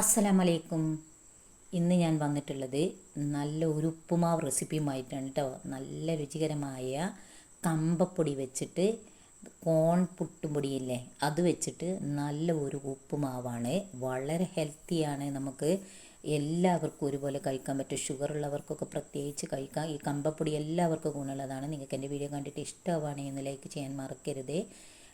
അസ്സലാമലൈക്കും. ഇന്ന് ഞാൻ വന്നിട്ടുള്ളത് നല്ല ഒരു ഉപ്പുമാവ് റെസിപ്പിയുമായിട്ടാണ് കേട്ടോ നല്ല രുചികരമായ കമ്പപ്പൊടി വെച്ചിട്ട് കോൺ പുട്ടുപൊടിയില്ലേ അത് വെച്ചിട്ട് നല്ല ഒരു ഉപ്പുമാവാണ്. വളരെ ഹെൽത്തിയാണ് നമുക്ക് എല്ലാവർക്കും ഒരുപോലെ കഴിക്കാൻ പറ്റും. ഷുഗർ ഉള്ളവർക്കൊക്കെ പ്രത്യേകിച്ച് കഴിക്കാം. ഈ കമ്പപ്പൊടി എല്ലാവർക്കും ഗുണമുള്ളതാണ്. നിങ്ങൾക്ക് എന്റെ വീഡിയോ കണ്ടിട്ട് ഇഷ്ടമാണെങ്കിൽ ലൈക്ക് ചെയ്യാൻ മറക്കരുത്.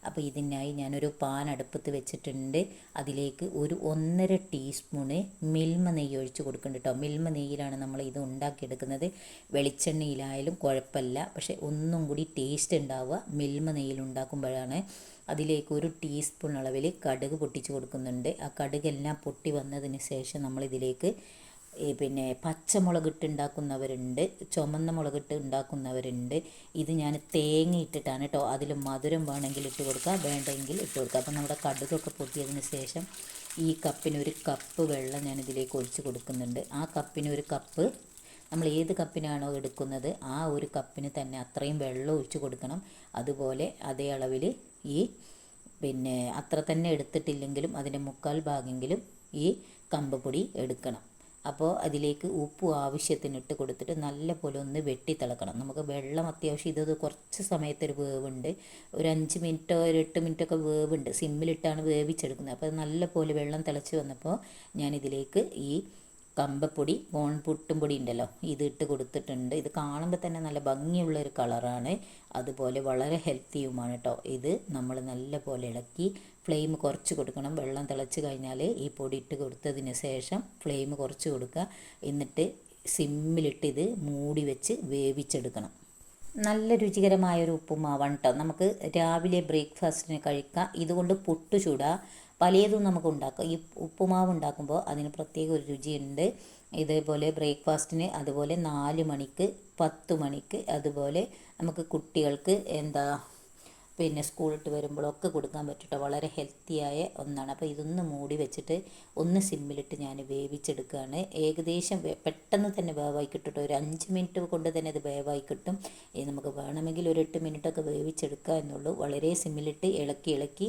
അപ്പോൾ ഇതിനായി ഞാനൊരു പാൻ അടുപ്പത്ത് വെച്ചിട്ടുണ്ട്. അതിലേക്ക് ഒരു ഒന്നര ടീസ്പൂണ് മിൽമ നെയ്യ് ഒഴിച്ച് കൊടുക്കുന്നുണ്ട് കേട്ടോ. മിൽമ നെയ്യിലാണ് നമ്മൾ ഇത് ഉണ്ടാക്കിയെടുക്കുന്നത്. വെളിച്ചെണ്ണയിലായാലും കുഴപ്പമില്ല. പക്ഷേ ഒന്നും കൂടി ടേസ്റ്റ് ഉണ്ടാവുക മിൽമ നെയ്യിൽ ഉണ്ടാക്കുമ്പോഴാണ്. അതിലേക്ക് ഒരു ടീസ്പൂൺ അളവിൽ കടുക് പൊട്ടിച്ച് കൊടുക്കുന്നുണ്ട്. ആ കടുകെല്ലാം പൊട്ടി വന്നതിന് ശേഷം നമ്മളിതിലേക്ക് പിന്നെ പച്ചമുളകിട്ട് ഉണ്ടാക്കുന്നവരുണ്ട് ചുമന്ന മുളകിട്ട് ഉണ്ടാക്കുന്നവരുണ്ട് ഇത് ഞാൻ തേങ്ങ ഇട്ടിട്ടാണ് കേട്ടോ. അതിൽ മധുരം വേണമെങ്കിൽ ഇട്ട് കൊടുക്കുക വേണ്ടെങ്കിൽ ഇട്ട് കൊടുക്കുക. അപ്പം നമ്മുടെ കടുകൊക്കെ പൊട്ടിയതിന് ശേഷം ഈ കപ്പിന് ഒരു കപ്പ് വെള്ളം ഞാൻ ഇതിലേക്ക് ഒഴിച്ച് കൊടുക്കുന്നുണ്ട്. ആ കപ്പിന് ഒരു കപ്പ് നമ്മൾ ഏത് കപ്പിനാണോ എടുക്കുന്നത് ആ ഒരു കപ്പിന് തന്നെ അത്രയും വെള്ളം ഒഴിച്ച് കൊടുക്കണം. അതുപോലെ അതേ അളവിൽ ഈ പിന്നെ അത്ര തന്നെ എടുത്തിട്ടില്ലെങ്കിലും അതിന്റെ മുക്കാൽ ഭാഗമെങ്കിലും ഈ കമ്പ് പൊടി എടുക്കണം. അപ്പോൾ അതിലേക്ക് ഉപ്പും ആവശ്യത്തിന് ഇട്ട് കൊടുത്തിട്ട് നല്ല പോലെ ഒന്ന് വെട്ടി തിളക്കണം. നമുക്ക് വെള്ളം അത്യാവശ്യം ഇതത് കുറച്ച് സമയത്തൊരു വേവുണ്ട്. ഒരു അഞ്ച് മിനിറ്റോ ഒരു എട്ട് മിനിറ്റൊക്കെ വേവുണ്ട്. സിമ്മിലിട്ടാണ് വേവിച്ചെടുക്കുന്നത്. അപ്പോൾ നല്ല പോലെ വെള്ളം തിളച്ച് വന്നപ്പോൾ ഞാനിതിലേക്ക് ഈ കമ്പപ്പൊടി കോൺ പുട്ടും പൊടി ഉണ്ടല്ലോ ഇത് ഇട്ട് കൊടുത്തിട്ടുണ്ട്. ഇത് കാണുമ്പോൾ തന്നെ നല്ല ഭംഗിയുള്ള ഒരു കളറാണ്. അതുപോലെ വളരെ ഹെൽത്തിയുമാണ് കേട്ടോ ഇത് നമ്മൾ നല്ല പോലെ ഇളക്കി ഫ്ലെയിം കുറച്ച് കൊടുക്കണം. വെള്ളം തിളച്ച് കഴിഞ്ഞാൽ ഈ പൊടി ഇട്ട് കൊടുത്തതിന് ശേഷം ഫ്ലെയിം കുറച്ച് കൊടുക്കുക. എന്നിട്ട് സിമ്മിലിട്ട് ഇത് മൂടി വെച്ച് വേവിച്ചെടുക്കണം. നല്ല രുചികരമായ ഒരു ഉപ്പുമാവാണ് കേട്ടോ നമുക്ക് രാവിലെ ബ്രേക്ക്ഫാസ്റ്റിന് കഴിക്കാം. ഇതുകൊണ്ട് പുട്ട് ചൂടാ. പലതും നമുക്ക് ഉണ്ടാക്കാം. ഈ ഉപ്പുമാവ് ഉണ്ടാക്കുമ്പോൾ അതിന് പ്രത്യേക ഒരു രുചിയുണ്ട്. ഇതേപോലെ ബ്രേക്ക്ഫാസ്റ്റിന് അതുപോലെ നാല് മണിക്ക് പത്ത് മണിക്ക് അതുപോലെ നമുക്ക് കുട്ടികൾക്ക് എന്താ പിന്നെ സ്കൂളിട്ട് വരുമ്പോഴൊക്കെ കൊടുക്കാൻ പറ്റിയിട്ട് വളരെ ഹെൽത്തിയായ ഒന്നാണ്. അപ്പോൾ ഇതൊന്ന് മൂടി വെച്ചിട്ട് ഒന്ന് സിമ്മിലിട്ട് ഞാൻ വേവിച്ചെടുക്കുകയാണ് ഏകദേശം പെട്ടെന്ന് തന്നെ വേവായി കിട്ടും ഒരു അഞ്ച് മിനിറ്റ് കൊണ്ട് തന്നെ അത് വേവായി കിട്ടും. നമുക്ക് വേണമെങ്കിൽ ഒരു എട്ട് മിനിറ്റൊക്കെ വേവിച്ചെടുക്കുക എന്നുള്ളൂ വളരെ സിമ്മിലിട്ട് ഇളക്കി ഇളക്കി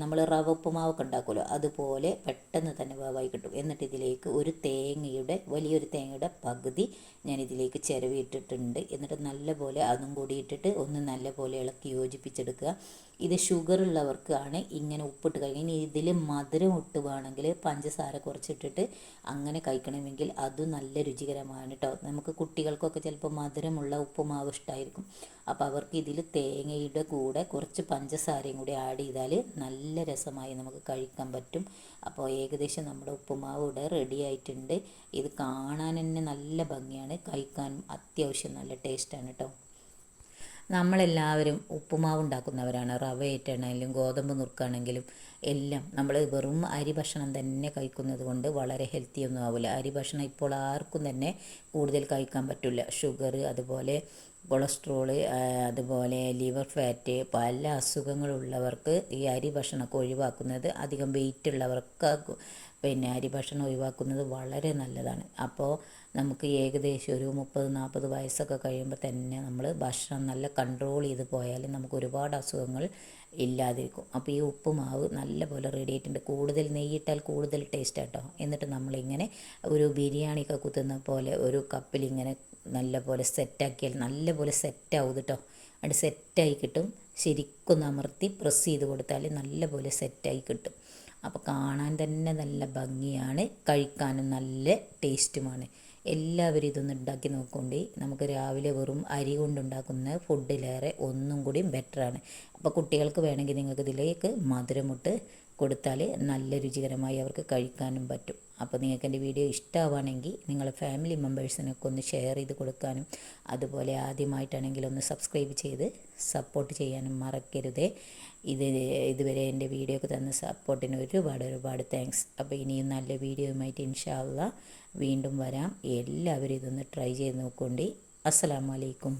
നമ്മൾ റവ ഉപ്പുമാവൊക്കെ ഉണ്ടാക്കുമല്ലോ അതുപോലെ പെട്ടെന്ന് തന്നെ വേവായി കിട്ടും. എന്നിട്ട് ഇതിലേക്ക് ഒരു തേങ്ങയുടെ വലിയൊരു തേങ്ങയുടെ പകുതി ഞാൻ ഇതിലേക്ക് ചിരവിയിട്ടിട്ടുണ്ട്. എന്നിട്ട് നല്ലപോലെ അതും കൂടി ഇട്ടിട്ട് ഒന്ന് നല്ലപോലെ ഇളക്കി യോജിപ്പിച്ചെടുക്കുക. ഇത് ഷുഗർ ഉള്ളവർക്കാണ് ഇങ്ങനെ ഉപ്പിട്ട് കഴിക്കുക ഇനി ഇതിൽ മധുരം ഇട്ട് വേണമെങ്കിൽ പഞ്ചസാര കുറച്ചിട്ടിട്ട് അങ്ങനെ കഴിക്കണമെങ്കിൽ അതും നല്ല രുചികരമാണ് കേട്ടോ നമുക്ക് കുട്ടികൾക്കൊക്കെ ചിലപ്പോൾ മധുരമുള്ള ഉപ്പുമാവ് ഇഷ്ടമായിരിക്കും അപ്പോൾ അവർക്ക് ഇതിൽ തേങ്ങയുടെ കൂടെ കുറച്ച് പഞ്ചസാരയും കൂടി ആഡ് ചെയ്താൽ നല്ല രസമായി നമുക്ക് കഴിക്കാൻ പറ്റും. അപ്പോൾ ഏകദേശം നമ്മുടെ ഉപ്പുമാവ് ഇവിടെ റെഡി ആയിട്ടുണ്ട്. ഇത് കാണാൻ തന്നെ നല്ല ഭംഗിയാണ്. കഴിക്കാനും അത്യാവശ്യം നല്ല ടേസ്റ്റാണ് കേട്ടോ നമ്മളെല്ലാവരും ഉപ്പുമാവ് ഉണ്ടാക്കുന്നവരാണ്. റവ ഏറ്റാണെങ്കിലും ഗോതമ്പ് നുറുക്കാണെങ്കിലും എല്ലാം നമ്മൾ വെറും അരി ഭക്ഷണം തന്നെ കഴിക്കുന്നത് കൊണ്ട് വളരെ ഹെൽത്തി ഒന്നും ആവില്ല അരി ഭക്ഷണം ഇപ്പോൾ ആർക്കും തന്നെ കൂടുതൽ കഴിക്കാൻ പറ്റില്ല. ഷുഗർ അതുപോലെ കൊളസ്ട്രോൾ അതുപോലെ ലിവർ ഫാറ്റ് പല അസുഖങ്ങളുള്ളവർക്ക് ഈ അരി ഭക്ഷണമൊക്കെ ഒഴിവാക്കുന്നത് അധികം വെയിറ്റ് ഉള്ളവർക്ക് പിന്നെ അരി ഭക്ഷണം ഒഴിവാക്കുന്നത് വളരെ നല്ലതാണ്. അപ്പോൾ നമുക്ക് ഏകദേശം ഒരു മുപ്പത് നാൽപ്പത് വയസ്സൊക്കെ കഴിയുമ്പോൾ തന്നെ നമ്മൾ ഭക്ഷണം നല്ല കൺട്രോൾ ചെയ്ത് പോയാൽ നമുക്ക് ഒരുപാട് അസുഖങ്ങൾ ഇല്ലാതിരിക്കും. അപ്പോൾ ഈ ഉപ്പുമാവ് നല്ല പോലെ റെഡി ആയിട്ടുണ്ട്. കൂടുതൽ നെയ്യിട്ടാൽ കൂടുതൽ ടേസ്റ്റ് കേട്ടോ എന്നിട്ട് നമ്മളിങ്ങനെ ഒരു ബിരിയാണിയൊക്കെ കുത്തുന്ന പോലെ ഒരു കപ്പിൽ ഇങ്ങനെ നല്ല പോലെ സെറ്റാക്കിയാൽ നല്ല പോലെ സെറ്റാവും കേട്ടോ അത് സെറ്റായി കിട്ടും. ശരിക്കും അമർത്തി പ്രസ് ചെയ്ത് കൊടുത്താൽ നല്ലപോലെ സെറ്റായി കിട്ടും. അപ്പോൾ കാണാൻ തന്നെ നല്ല ഭംഗിയാണ്. കഴിക്കാനും നല്ല ടേസ്റ്റുമാണ് എല്ലാവരും ഇതൊന്ന് ഉണ്ടാക്കി നോക്കുകൊണ്ട് നമുക്ക് രാവിലെ വെറും അരി കൊണ്ടുണ്ടാക്കുന്ന ഫുഡിലേറെ ഒന്നും കൂടി ബെറ്ററാണ് അപ്പോൾ കുട്ടികൾക്ക് വേണമെങ്കിൽ നിങ്ങൾക്ക് ഇതിലേക്ക് മധുരമുട്ട് കൊടുത്താൽ നല്ല രുചികരമായി അവർക്ക് കഴിക്കാനും പറ്റും. അപ്പോൾ നിങ്ങൾക്ക് എന്റെ വീഡിയോ ഇഷ്ടമാവുകയാണെങ്കിൽ നിങ്ങൾ ഫാമിലി മെമ്പേഴ്സിനൊക്കെ ഒന്ന് ഷെയർ ചെയ്ത് കൊടുക്കാനും അതുപോലെ ആദ്യമായിട്ടാണെങ്കിൽ ഒന്ന് സബ്സ്ക്രൈബ് ചെയ്ത് സപ്പോർട്ട് ചെയ്യാനും മറക്കരുതേ. ഇത് ഇതുവരെ എന്റെ വീഡിയോ ഒക്കെ തന്ന സപ്പോർട്ടിന് ഒരുപാട് ഒരുപാട് താങ്ക്സ് അപ്പോൾ ഇനിയും നല്ല വീഡിയോയുമായിട്ട് ഇൻഷാല്ല വീണ്ടും വരാം. എല്ലാവരും ഇതൊന്ന് ട്രൈ ചെയ്ത് നോക്കുകൊണ്ട്. അസ്സലാമലൈക്കും